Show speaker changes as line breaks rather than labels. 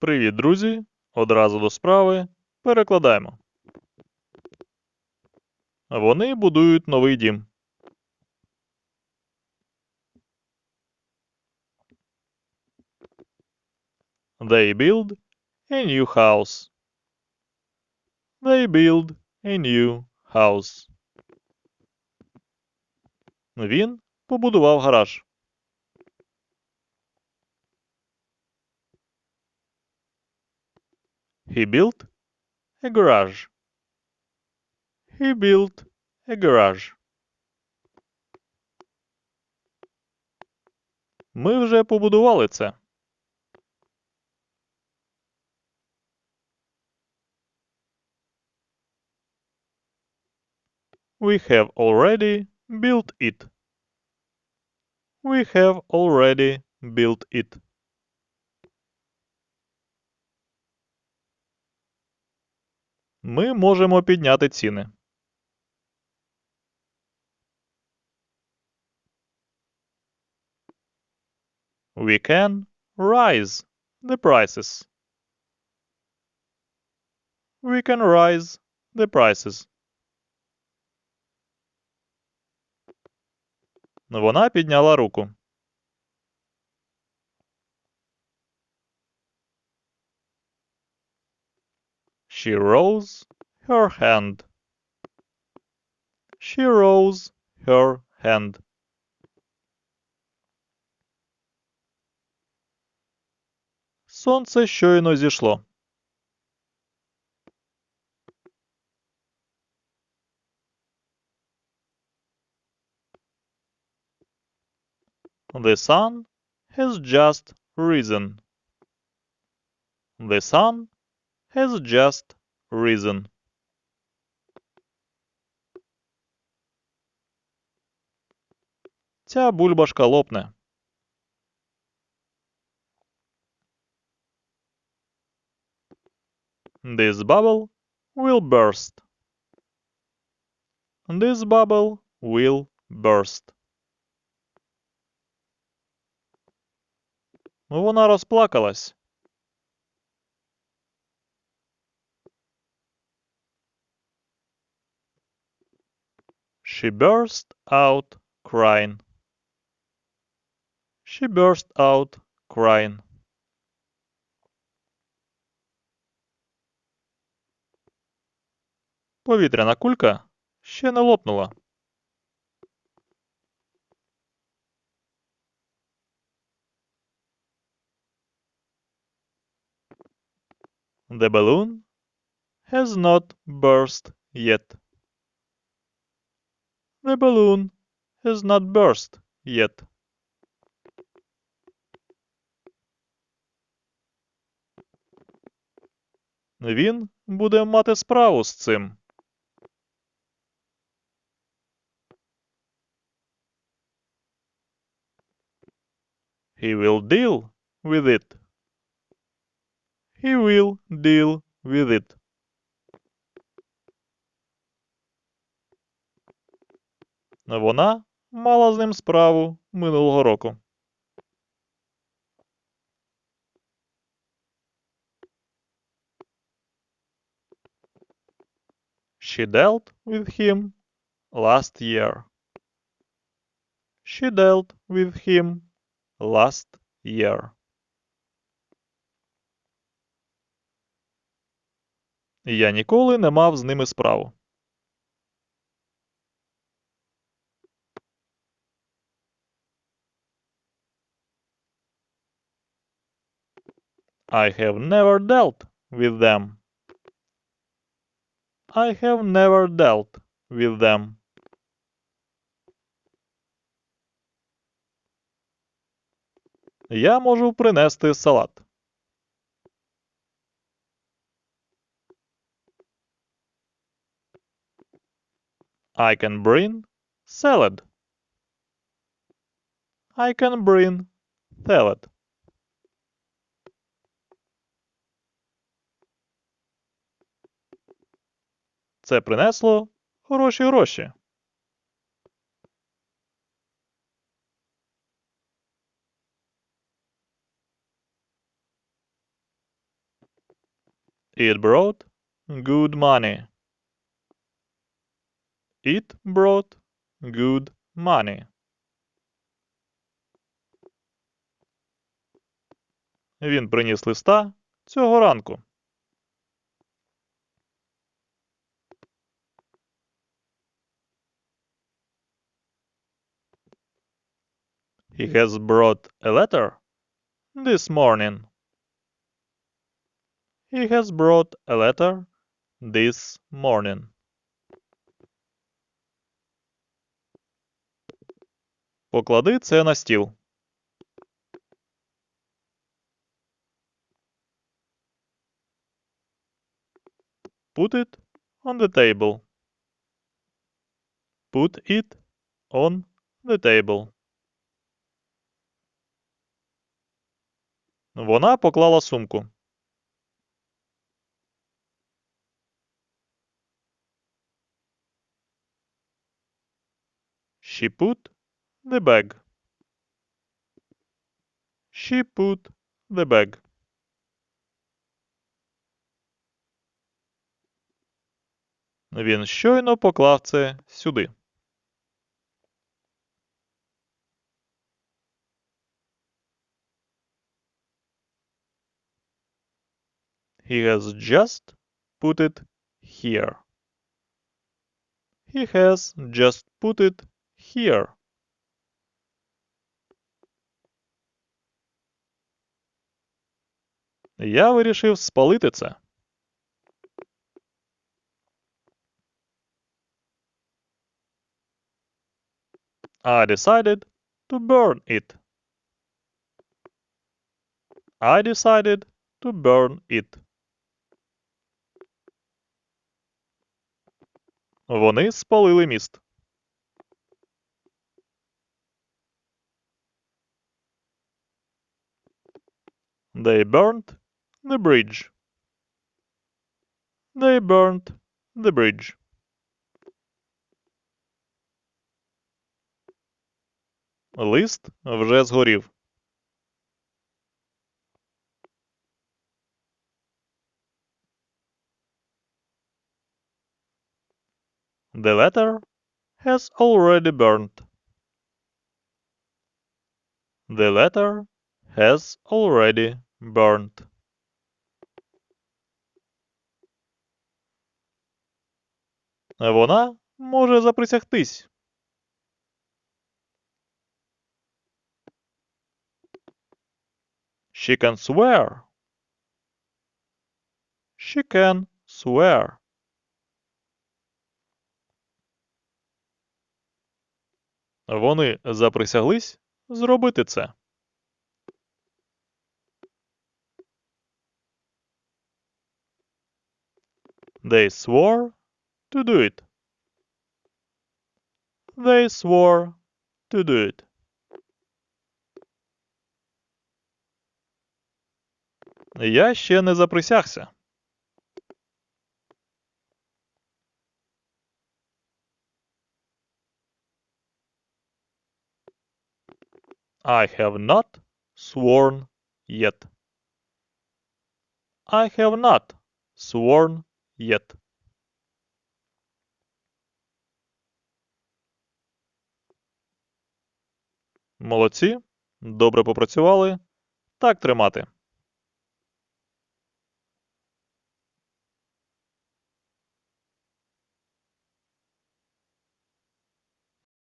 Привіт, друзі! Одразу до справи. Перекладаємо. Вони будують новий дім. They build a new house. They build a new house. Він побудував гараж. He built a garage. He built a garage. Ми вже побудували це. We have already built it. We have already built it. Ми можемо підняти ціни. We can rise the prices. We can rise the prices. Вона підняла руку. She rose her hand. She rose her hand. Сонце щойно зійшло. The sun has just risen. The sun has just risen. Ця бульбашка лопне. This bubble will burst. This bubble will burst. Вона розплакалась. She burst out crying. She burst out crying. Повітряна кулька ще не лопнула. The balloon has not burst yet. The balloon has not burst yet. Він буде мати справу з цим. He will deal with it. He will deal with it. Вона мала з ним справу минулого року. She dealt with him last year. She dealt with him last year. Я ніколи не мав з ними справу. I have never dealt with them. I have never dealt with them. Я можу принести салат. I can bring salad. I can bring salad. Це принесло хороші гроші. It brought good money. It brought good money. Він приніс листа цього ранку. He has brought a letter this morning. He has brought a letter this morning. Поклади це на стіл. Put it on the table. Put it on the table. Вона поклала сумку. She put the bag. She put the bag. Він щойно поклав це сюди. He has just put it here. He has just put it here. Я вирішив спалити це. I decided to burn it. I decided to burn it. Вони спалили міст. They burnt the bridge. They burnt the bridge. Лист вже згорів. The letter has already burnt. The letter has already burnt. Вона може заприсягтись. She can swear. She can swear. Вони заприсяглись зробити це. They swore to do it. They swore to do it. Я ще не заприсягся. I have not sworn yet. I have not sworn yet. Молодці. Добре попрацювали. Так тримати.